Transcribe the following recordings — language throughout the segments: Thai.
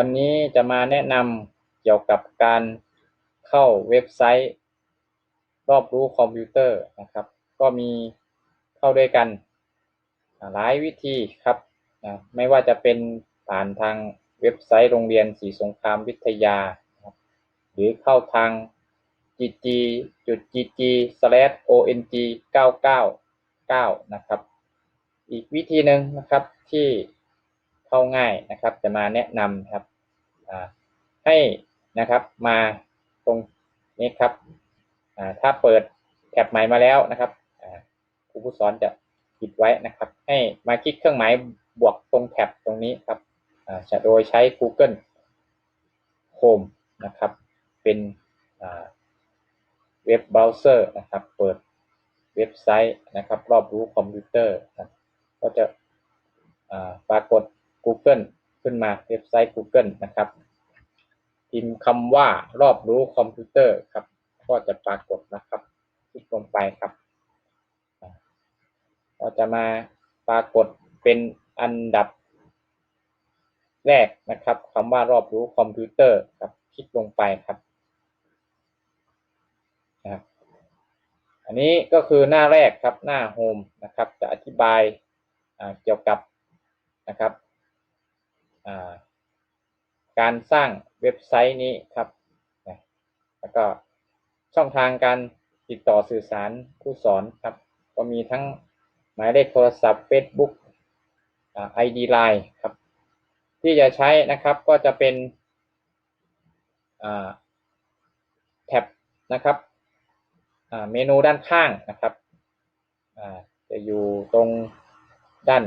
วันนี้จะมาแนะนำเกี่ยวกับการเข้าเว็บไซต์ รอบรู้คอมพิวเตอร์นะครับ ก็มีเข้าด้วยกันหลายวิธีครับนะไม่ว่าจะเป็นผ่านทางเว็บไซต์โรงเรียนศรีสงครามวิทยา หรือเข้าทาง gg gg ong 999 นะครับ อีกวิธีหนึ่งนะครับที่ เข้าง่ายนะครับ จะมาแนะนำครับให้นะครับมาตรงนี้ครับถ้าเปิดแท็บใหม่มาแล้วนะครับครูผู้สอนจะปิดไว้นะครับ ให้มาคลิกเครื่องหมายบวกตรงแท็บตรงนี้ครับจะโดยใช้ Google Chrome นะครับ เป็นเว็บเบราว์เซอร์นะครับ เปิดเว็บไซต์นะครับ รอบรู้คอมพิวเตอร์นะก็จะปรากฏ Google ขึ้นมาเว็บไซต์ Google นะครับพิมพ์คำว่ารอบรู้คอมพิวเตอร์ครับ ก็จะปรากฏนะครับ คลิกลงไปครับก็จะมาปรากฏเป็นอันดับแรกนะครับคำว่ารอบรู้คอมพิวเตอร์ครับ คลิกลงไปครับนะครับ อันนี้ก็คือหน้าแรกครับหน้าโฮมนะครับ จะอธิบายเกี่ยวกับนะครับ การสร้างเว็บไซต์นี้ครับแล้วก็ช่องทางการติดต่อสื่อสารผู้สอนครับ ก็มีทั้งหมายเลขโทรศัพท์ Facebook ID Line ครับ ที่จะใช้นะครับก็จะเป็นแท็บนะครับเมนูด้านข้างนะครับจะอยู่ตรงด้าน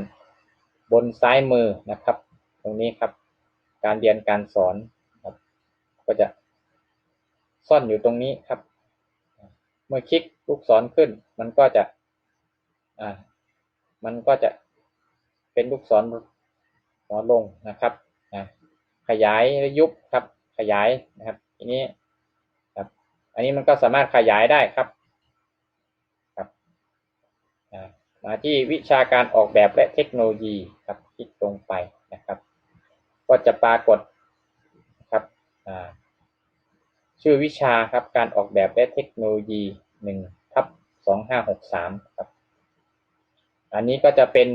บนซ้ายมือนะครับ ตรงนี้ครับ การเรียนการสอนครับ ก็จะซ่อนอยู่ตรงนี้ครับ เมื่อคลิกลูกศรขึ้น มันก็จะอ่ามันก็จะเป็นลูกศรหัวลงนะครับอ่าขยายยุบครับ ขยายนะครับทีนี้ครับ อันนี้มันก็สามารถขยายได้ครับครับมาที่วิชาการออกแบบและเทคโนโลยีครับคลิกตรงไปนะครับ ก็จะปรากฏครับชื่อวิชาครับการออกแบบและเทคโนโลยี1ทับ2563ครับอันนี้ก็จะเป็น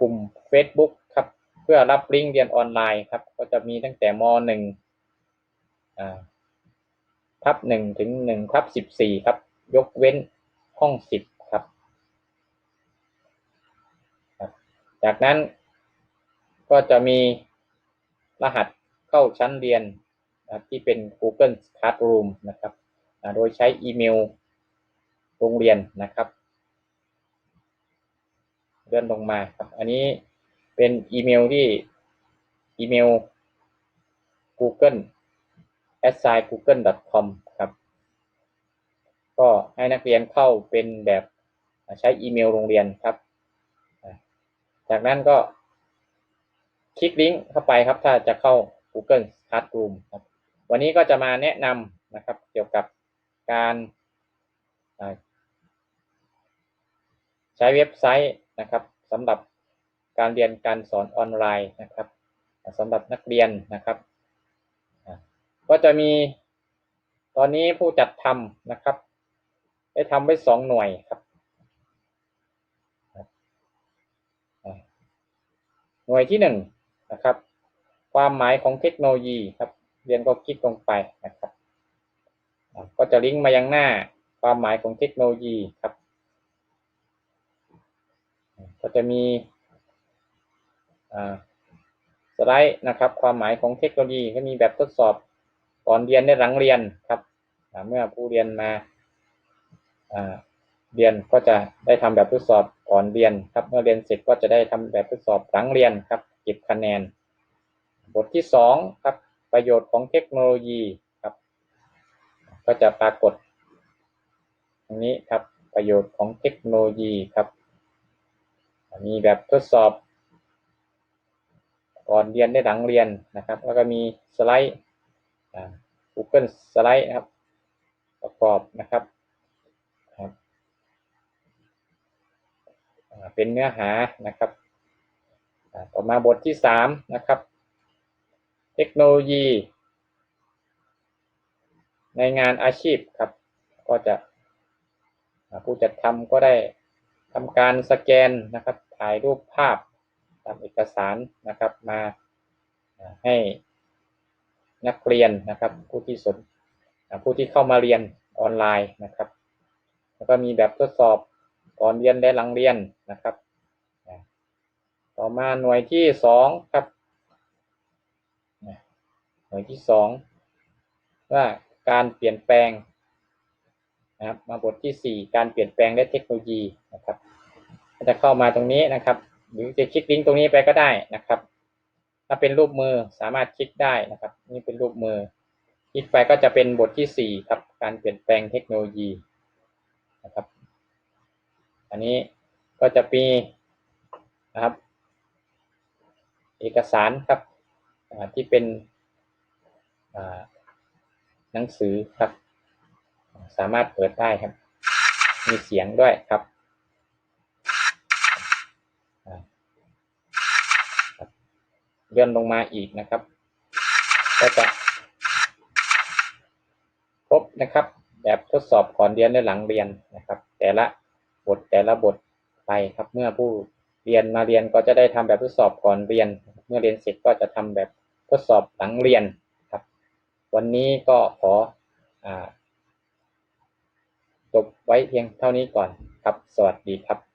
กลุ่ม Facebook ครับ เพื่อรับลิงก์เรียนออนไลน์ครับ ก็จะมีตั้งแต่ม .1 ทับ1ถึง1ทับ14ครับ ยกเว้นห้อง 10จากนั้นก็จะมี รหัสเข้าชั้นเรียนที่เป็น Google Classroom นะครับโดยใช้อีเมลโรงเรียนนะครับ เลื่อนลงมาครับ อันนี้เป็นอีเมลที่อีเมล Google assign google.com ครับ ก็ให้นักเรียนเข้าเป็นแบบใช้อีเมลโรงเรียนครับ จากนั้นก็ คลิกลิงก์เข้าไปครับ ถ้าจะเข้า Google Classroom ครับ วันนี้ก็จะมาแนะนำนะครับ เกี่ยวกับการใช้เว็บไซต์นะครับสำหรับการเรียนการสอนออนไลน์นะครับสำหรับนักเรียนนะครับ ก็จะมีตอนนี้ผู้จัดทำนะครับ ได้ทำไว้สองหน่วยครับหน่วยที่หนึ่ง นะครับ ความหมายของเทคโนโลยีครับเรียนก็คลิกลงไปนะครับ ก็จะลิงก์มายังหน้าความหมายของเทคโนโลยีครับ ก็จะมีสไลด์นะครับ ความหมายของเทคโนโลยีก็มีแบบทดสอบก่อนเรียนในหลังเรียนครับเมื่อผู้เรียนมา เรียนก็จะได้ทำแบบทดสอบก่อนเรียนครับ เมื่อเรียนเสร็จก็จะได้ทำแบบทดสอบหลังเรียนครับเก็บคะแนน บทที่สองครับประโยชน์ของเทคโนโลยีครับ ก็จะปรากฏตรงนี้ครับประโยชน์ของเทคโนโลยีครับมีแบบทดสอบ ก่อนเรียนได้หลังเรียนนะครับ แล้วก็มีสไลด์ Google สไลด์นะครับ ประกอบนะครับ เป็นเนื้อหานะครับต่อมาบทที่สามนะครับ เทคโนโลยี ในงานอาชีพครับ ก็จะผู้จัดทำก็ได้ทำการสแกนนะครับ ถ่ายรูปภาพตามเอกสารนะครับมาให้นักเรียนนะครับผู้ที่สนผู้ที่เข้ามาเรียนออนไลน์นะครับ แล้วก็มีแบบทดสอบ ก่อนเรียนและหลังเรียนนะครับ ต่อมาหน่วยที่สองครับ หน่วยที่สองว่าการเปลี่ยนแปลงนะครับมาบทที่สี่การเปลี่ยนแปลงและเทคโนโลยีนะครับก็จะเข้ามาตรงนี้นะครับ หรือจะคลิกลิงก์ตรงนี้ไปก็ได้นะครับ ถ้าเป็นรูปมือสามารถคลิกได้นะครับ นี่เป็นรูปมือ คลิกไปก็จะเป็นบทที่สี่ครับ การเปลี่ยนแปลงเทคโนโลยีนะครับ อันนี้ก็จะมีนะครับ เอกสารครับที่เป็นหนังสือครับ สามารถเปิดได้ครับ มีเสียงด้วยครับอ่าครับย่นลงมาอีกนะครับ ก็จะพบนะครับ แบบทดสอบก่อนเรียนและหลังเรียนนะครับ แต่ละ บทแต่ละบทไปครับ เมื่อผู้เรียนมาเรียนก็จะได้ทำแบบทดสอบก่อนเรียน เมื่อเรียนเสร็จก็จะทำแบบทดสอบหลังเรียนครับ วันนี้ก็ขออจบไว้เพียงเท่านี้ก่อนครับ สวัสดีครับ